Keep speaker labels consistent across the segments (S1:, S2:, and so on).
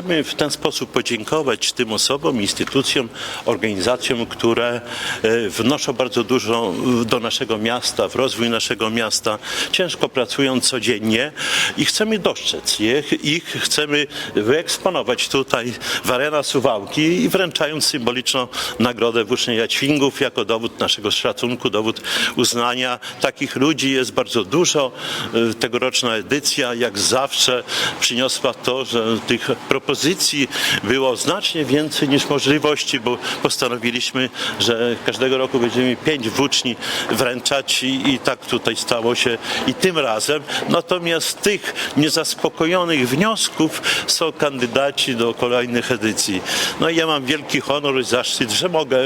S1: chcemy w ten sposób podziękować tym osobom, instytucjom, organizacjom, które e, wnoszą bardzo dużo e, do naszego miasta, w rozwój naszego miasta, ciężko pracują codziennie i chcemy dostrzec ich, ich chcemy wyeksponować tutaj w Arena Suwałki i wręczając symboliczną nagrodę Włócznia Ćwingów jako dowód naszego szacunku, dowód uznania. Takich ludzi jest bardzo dużo. E, Tegoroczna edycja, jak zawsze, przyniosła to, że tych propozycji było znacznie więcej niż możliwości, bo postanowiliśmy, że każdego roku będziemy pięć włóczni wręczać i, i tak tutaj stało się i tym razem. Natomiast tych niezaspokojonych wniosków są kandydaci do kolejnych edycji. No i ja mam wielki honor i zaszczyt, że mogę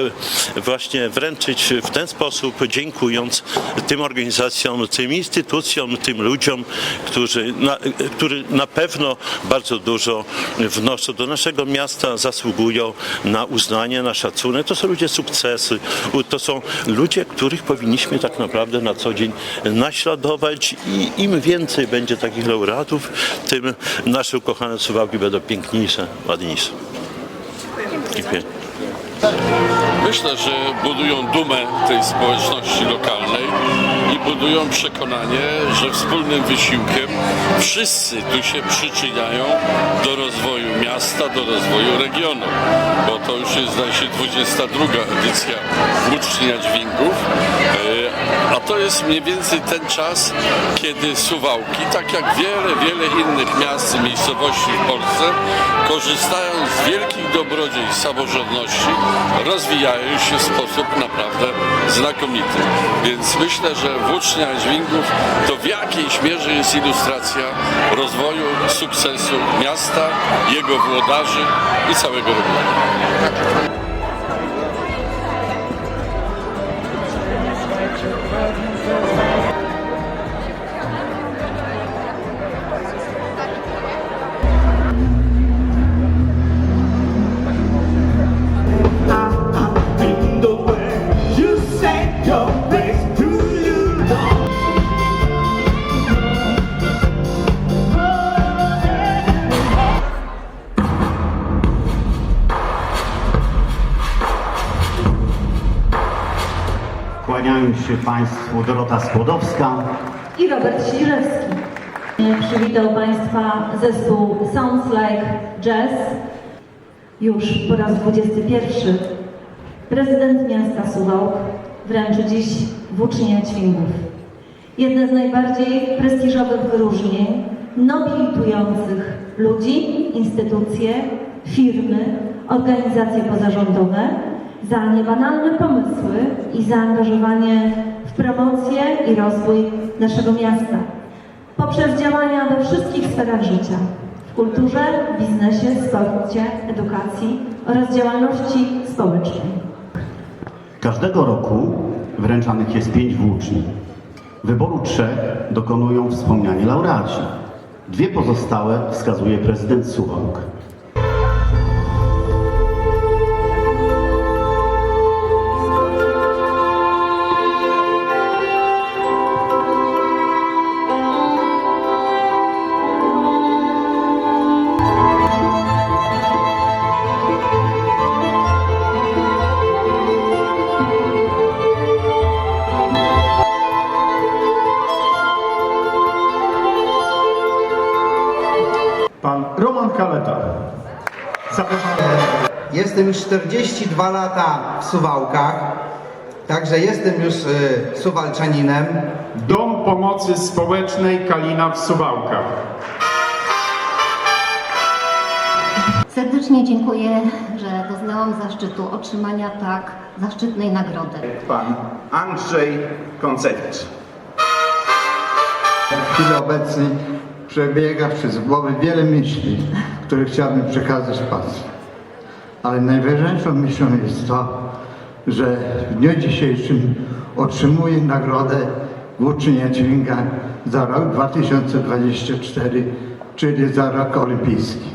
S1: właśnie wręczyć w ten sposób, dziękując tym organizacjom, tym instytucjom, tym ludziom, którzy na, którzy na pewno bardzo dużo wnoszą do naszego miasta, zasługują na uznanie, na szacunek. To są ludzie sukcesy, to są ludzie, których powinniśmy tak naprawdę na co dzień naśladować i im więcej będzie takich laureatów, tym nasze ukochane Suwałki będą piękniejsze, ładniejsze. Dziękuję.
S2: Myślę, że budują dumę tej społeczności lokalnej i budują przekonanie, że wspólnym wysiłkiem wszyscy tu się przyczyniają do rozwoju miasta, do rozwoju regionu, bo to już jest zdaje się 22 edycja Włócznia Dźwingów, E, a to jest mniej więcej ten czas, kiedy Suwałki, tak jak wiele, wiele innych miast i miejscowości w Polsce, korzystając z wielkich dobrodziejstw samorządności, rozwijają się w sposób naprawdę znakomity. Więc myślę, że Włócznia Dźwingów to w jakiejś mierze jest ilustracja rozwoju, sukcesu miasta, jego włodarzy i całego regionu.
S3: Kłaniają się Państwu Dorota Skłodowska,
S4: i Robert Śliżewski. Przywitał Państwa zespół Sounds Like Jazz już po raz 21. Prezydent miasta Suwałk wręczy dziś włócznię dźwigów. Jedne z najbardziej prestiżowych wyróżnień nobilitujących ludzi, instytucje, firmy, organizacje pozarządowe za niebanalne pomysły i zaangażowanie w promocję i rozwój naszego miasta poprzez działania we wszystkich sferach życia w kulturze, biznesie, sporcie, edukacji oraz działalności społecznej.
S3: Każdego roku wręczanych jest pięć włóczni. Wyboru trzech dokonują wspomniani laureaci. Dwie pozostałe wskazuje prezydent Suwałk.
S5: Zapraszam.
S6: Jestem już 42 lata w Suwałkach, także jestem już y, Suwalczaninem.
S5: Dom Pomocy Społecznej Kalina w Suwałkach.
S7: Serdecznie dziękuję, że doznałam zaszczytu otrzymania tak zaszczytnej nagrody.
S5: Pan Andrzej Koncewicz.
S8: W chwili obecnej przebiega przez głowę wiele myśli, które chciałbym przekazać Państwu. Ale najważniejszą myślą jest to, że w dniu dzisiejszym otrzymuję nagrodę Włóczynia Dźwiga za rok 2024, czyli za rok olimpijski.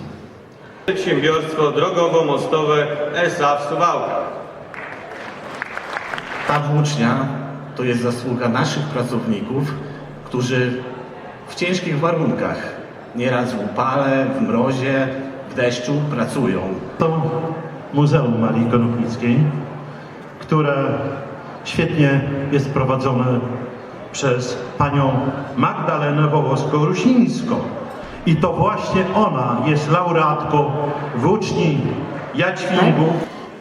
S9: Przedsiębiorstwo drogowo-mostowe SA w Suwałkach.
S10: Ta włócznia to jest zasługa naszych pracowników, którzy w ciężkich warunkach, nieraz w upale, w mrozie, w deszczu pracują.
S1: To Muzeum Marii Konopnickiej, które świetnie jest prowadzone przez panią Magdalenę Wołosko-Rusińską. I to właśnie ona jest laureatką włóczni Jadźwingu.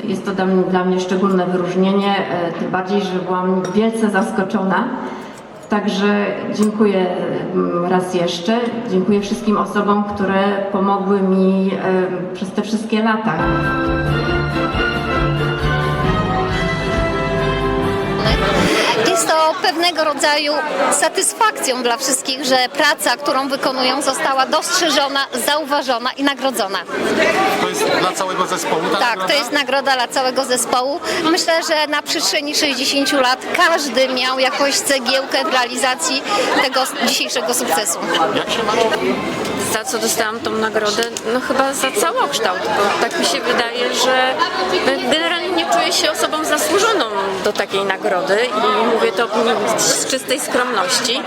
S11: Jest to dla mnie, dla mnie szczególne wyróżnienie, e, tym bardziej, że byłam wielce zaskoczona. Także dziękuję mm, raz jeszcze. Dziękuję wszystkim osobom, które pomogły mi przez te wszystkie lata.
S7: Jest to pewnego rodzaju satysfakcją dla wszystkich, że praca, którą wykonują, została dostrzeżona, zauważona i nagrodzona.
S12: To jest dla całego zespołu ta
S7: Tak,
S12: nagroda?
S7: to jest nagroda dla całego zespołu. Myślę, że na przestrzeni 60 lat każdy miał jakąś cegiełkę w realizacji tego dzisiejszego sukcesu.
S12: Jak się macie?
S11: Za co dostałam tą nagrodę? No chyba za całokształt, bo tak mi się wydaje, że generalnie nie czuję się osobą zasłużoną do takiej nagrody i mówię to z czystej skromności,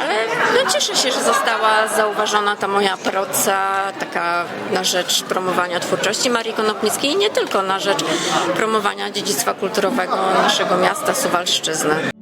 S11: ale no cieszę się, że została zauważona ta moja praca taka na rzecz promowania twórczości Marii Konopnickiej i nie tylko na rzecz promowania dziedzictwa kulturowego naszego miasta Suwalszczyzny.